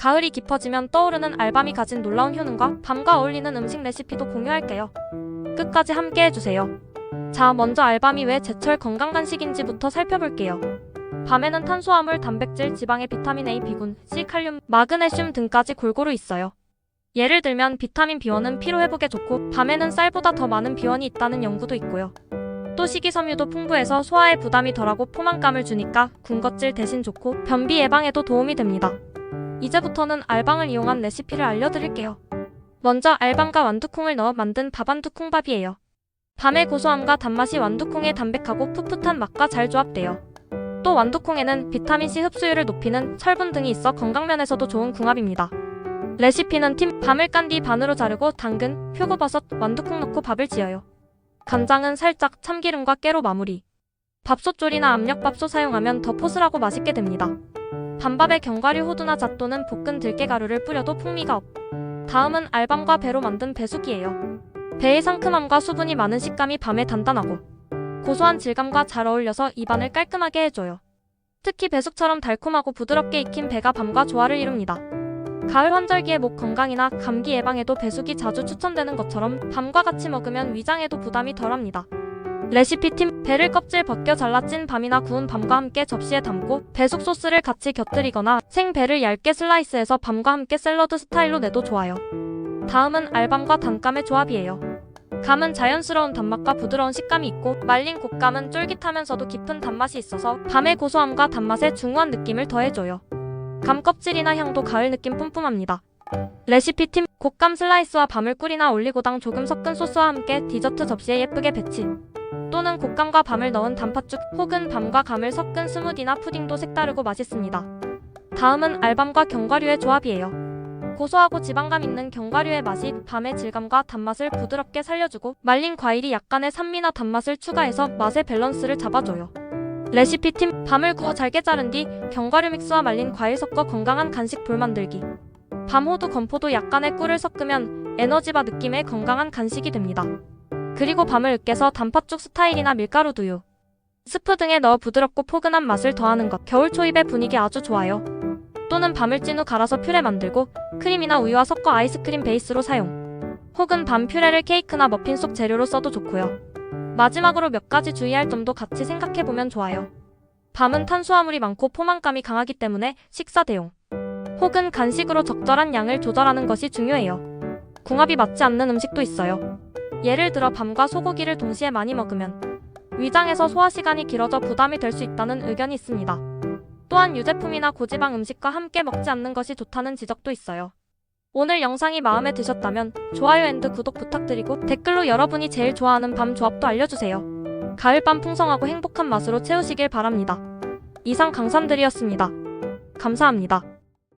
가을이 깊어지면 떠오르는 알밤이 가진 놀라운 효능과 밤과 어울리는 음식 레시피도 공유할게요. 끝까지 함께 해주세요. 자, 먼저 알밤이 왜 제철 건강 간식인지부터 살펴볼게요. 밤에는 탄수화물, 단백질, 지방의 비타민 A, B군, C, 칼륨, 마그네슘 등까지 골고루 있어요. 예를 들면 비타민 B1은 피로 회복에 좋고 밤에는 쌀보다 더 많은 B1이 있다는 연구도 있고요. 또 식이섬유도 풍부해서 소화에 부담이 덜하고 포만감을 주니까 군것질 대신 좋고 변비 예방에도 도움이 됩니다. 이제부터는 알방을 이용한 레시피를 알려드릴게요. 먼저 알방과 완두콩을 넣어 만든 밥 완두콩밥이에요. 밤의 고소함과 단맛이 완두콩의 담백하고 풋풋한 맛과 잘 조합돼요. 또 완두콩에는 비타민C 흡수율을 높이는 철분 등이 있어 건강면에서도 좋은 궁합입니다. 레시피는 팀 밤을 깐 뒤 반으로 자르고 당근, 표고버섯, 완두콩 넣고 밥을 지어요. 간장은 살짝 참기름과 깨로 마무리. 밥솥조리나 압력밥솥 사용하면 더 포슬하고 맛있게 됩니다. 반밥에 견과류 호두나 잣또는 볶은 들깨가루를 뿌려도 풍미가 업. 다음은 알밤과 배로 만든 배숙이에요. 배의 상큼함과 수분이 많은 식감이 밤에 단단하고 고소한 질감과 잘 어울려서 입안을 깔끔하게 해줘요. 특히 배숙처럼 달콤하고 부드럽게 익힌 배가 밤과 조화를 이룹니다. 가을 환절기에 목 건강이나 감기 예방에도 배숙이 자주 추천되는 것처럼 밤과 같이 먹으면 위장에도 부담이 덜합니다. 레시피 팀 배를 껍질 벗겨 잘라 찐 밤이나 구운 밤과 함께 접시에 담고 배숙 소스를 같이 곁들이거나 생 배를 얇게 슬라이스해서 밤과 함께 샐러드 스타일로 내도 좋아요. 다음은 알밤과 단감의 조합이에요. 감은 자연스러운 단맛과 부드러운 식감이 있고 말린 곶감은 쫄깃하면서도 깊은 단맛이 있어서 밤의 고소함과 단맛에 중후한 느낌을 더해줘요. 감 껍질이나 향도 가을 느낌 뿜뿜합니다. 레시피 팀 곶감 슬라이스와 밤을 꿀이나 올리고당 조금 섞은 소스와 함께 디저트 접시에 예쁘게 배치. 또는 곶감과 밤을 넣은 단팥죽 혹은 밤과 감을 섞은 스무디나 푸딩도 색다르고 맛있습니다. 다음은 알밤과 견과류의 조합이에요. 고소하고 지방감 있는 견과류의 맛이 밤의 질감과 단맛을 부드럽게 살려주고 말린 과일이 약간의 산미나 단맛을 추가해서 맛의 밸런스를 잡아줘요. 레시피 팀 밤을 구워 잘게 자른 뒤 견과류 믹스와 말린 과일 섞어 건강한 간식 볼 만들기. 밤 호두 건포도 약간의 꿀을 섞으면 에너지바 느낌의 건강한 간식이 됩니다. 그리고 밤을 으깨서 단팥죽 스타일이나 밀가루 두유, 스프 등에 넣어 부드럽고 포근한 맛을 더하는 것. 겨울 초입의 분위기 아주 좋아요. 또는 밤을 찐 후 갈아서 퓨레 만들고 크림이나 우유와 섞어 아이스크림 베이스로 사용. 혹은 밤 퓨레를 케이크나 머핀 속 재료로 써도 좋고요. 마지막으로 몇 가지 주의할 점도 같이 생각해보면 좋아요. 밤은 탄수화물이 많고 포만감이 강하기 때문에 식사 대용. 혹은 간식으로 적절한 양을 조절하는 것이 중요해요. 궁합이 맞지 않는 음식도 있어요. 예를 들어 밤과 소고기를 동시에 많이 먹으면 위장에서 소화 시간이 길어져 부담이 될 수 있다는 의견이 있습니다. 또한 유제품이나 고지방 음식과 함께 먹지 않는 것이 좋다는 지적도 있어요. 오늘 영상이 마음에 드셨다면 좋아요 앤드 구독 부탁드리고 댓글로 여러분이 제일 좋아하는 밤 조합도 알려주세요. 가을밤 풍성하고 행복한 맛으로 채우시길 바랍니다. 이상 강삼들이었습니다. 감사합니다.